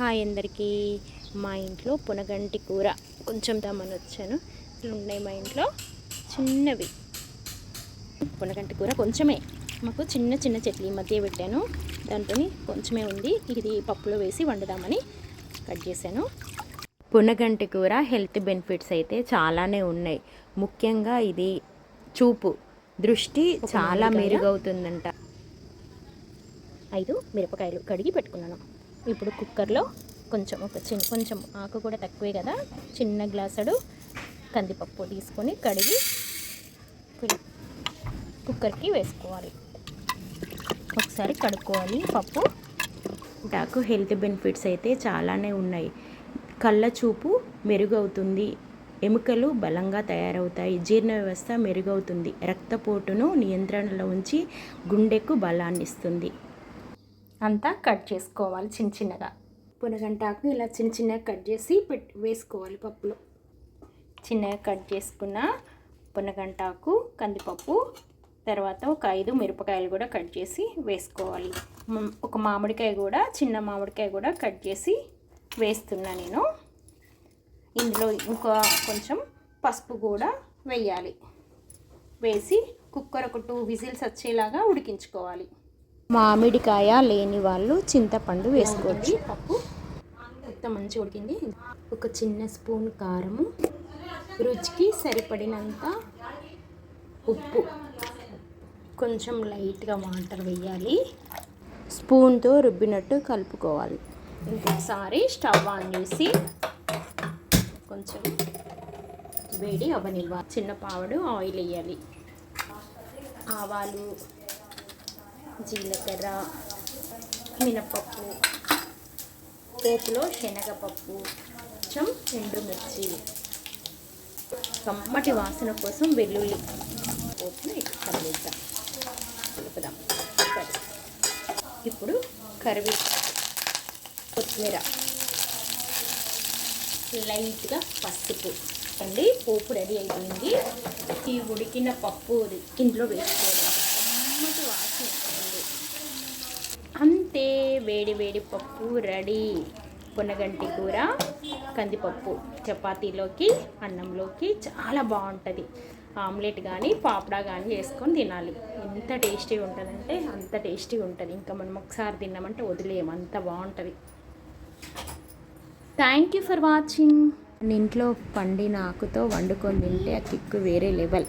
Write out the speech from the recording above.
Hi అందరికీ. మా ఇంట్లో పునగంటి కూర కొంచెం దమ్మని వచ్చాను. ఇట్లా ఉన్నాయి మా ఇంట్లో చిన్నవి. పునగంటి కూర కొంచెమే. మాకు చిన్న చిన్న చెట్లు ఈ మధ్య పెట్టాను. దాంతో కొంచెమే ఉంది. ఇది పప్పులో వేసి వండుదామని కట్ చేశాను. పునగంటి కూర హెల్త్ బెనిఫిట్స్ అయితే చాలానే ఉన్నాయి. ముఖ్యంగా ఇది చూపు. దృష్టి చాలా మెరుగవుతుందంట. ఐదు మిరపకాయలు కడిగి పెట్టుకున్నాను. ఇప్పుడు కుక్కర్లో కొంచెం ఒక చిన్న కొంచెం ఆకు కూడా తక్కువే కదా. చిన్న గ్లాసుడు కందిపప్పు తీసుకొని కడిగి కుక్కర్కి వేసుకోవాలి. ఒకసారి కడుక్కోవాలి పప్పు. నాకు హెల్త్ బెనిఫిట్స్ అయితే చాలానే ఉన్నాయి. కళ్ళ చూపు మెరుగవుతుంది. ఎముకలు బలంగా తయారవుతాయి. జీర్ణ వ్యవస్థ మెరుగవుతుంది. రక్తపోటును నియంత్రణలో ఉంచి గుండెకు బలాన్ని ఇస్తుంది అంతా కట్ చేసుకోవాలి చిన్న చిన్నగా. పునగంటాకు ఇలా చిన్న చిన్నగా కట్ చేసి పెట్ వేసుకోవాలి పప్పులో. చిన్నగా కట్ చేసుకున్న పునగంటాకు కందిపప్పు తర్వాత ఒక ఐదు మిరపకాయలు కూడా కట్ చేసి వేసుకోవాలి. ఒక మామిడికాయ కూడా చిన్న మామిడికాయ కూడా కట్ చేసి వేస్తున్నా నేను. ఇందులో ఇంకా కొంచెం పసుపు కూడా వేయాలి. వేసి కుక్కర్ ఒక టూ విజిల్స్ వచ్చేలాగా ఉడికించుకోవాలి. మామిడికాయ లేని వాళ్ళు చింతపండు వేసుకోవచ్చు. పప్పు మొత్తం మంచిగా ఉడికింది. ఒక చిన్న స్పూన్ కారము. రుచికి సరిపడినంత ఉప్పు. కొంచెం లైట్గా వాటర్ వేయాలి. స్పూన్తో రుబ్బినట్టు కలుపుకోవాలి. ఇంకొకసారి స్టవ్ ఆన్ చేసి కొంచెం వేడి అవనివ్వాలి. చిన్న పావడు ఆయిల్ వేయాలి. ఆవాలు జీలకర్ర మినపప్పు పోపులో శనగపప్పు కొంచెం ఎండుమిర్చి. కమ్మటి వాసన కోసం వెల్లుల్లి పోపును ఇట్లా కదిలిద్దాం. కలుపుదాం. ఇప్పుడు కరివే కొత్తిమీర. లైట్గా పసుపు. అండి పోపు రెడీ అయిపోయింది. ఈ ఉడికిన పప్పు ఇందులో వేసుకోవాలి. కమ్మటి వాసన. వేడి వేడి పప్పు రెడీ. పునగంటి కూర కందిపప్పు చపాతీలోకి అన్నంలోకి చాలా బాగుంటుంది. ఆమ్లెట్ కానీ పాపడా కానీ చేసుకొని తినాలి. ఎంత టేస్టీగా ఉంటుందంటే అంత టేస్టీగా ఉంటుంది. ఇంకా మనం ఒకసారి తిన్నామంటే వదిలేము అంత బాగుంటుంది. థ్యాంక్ యూ ఫర్ వాచింగ్ ఇంట్లో పండిన ఆకుతో వండుకొని తింటే ఆ కిక్కు వేరే లెవెల్.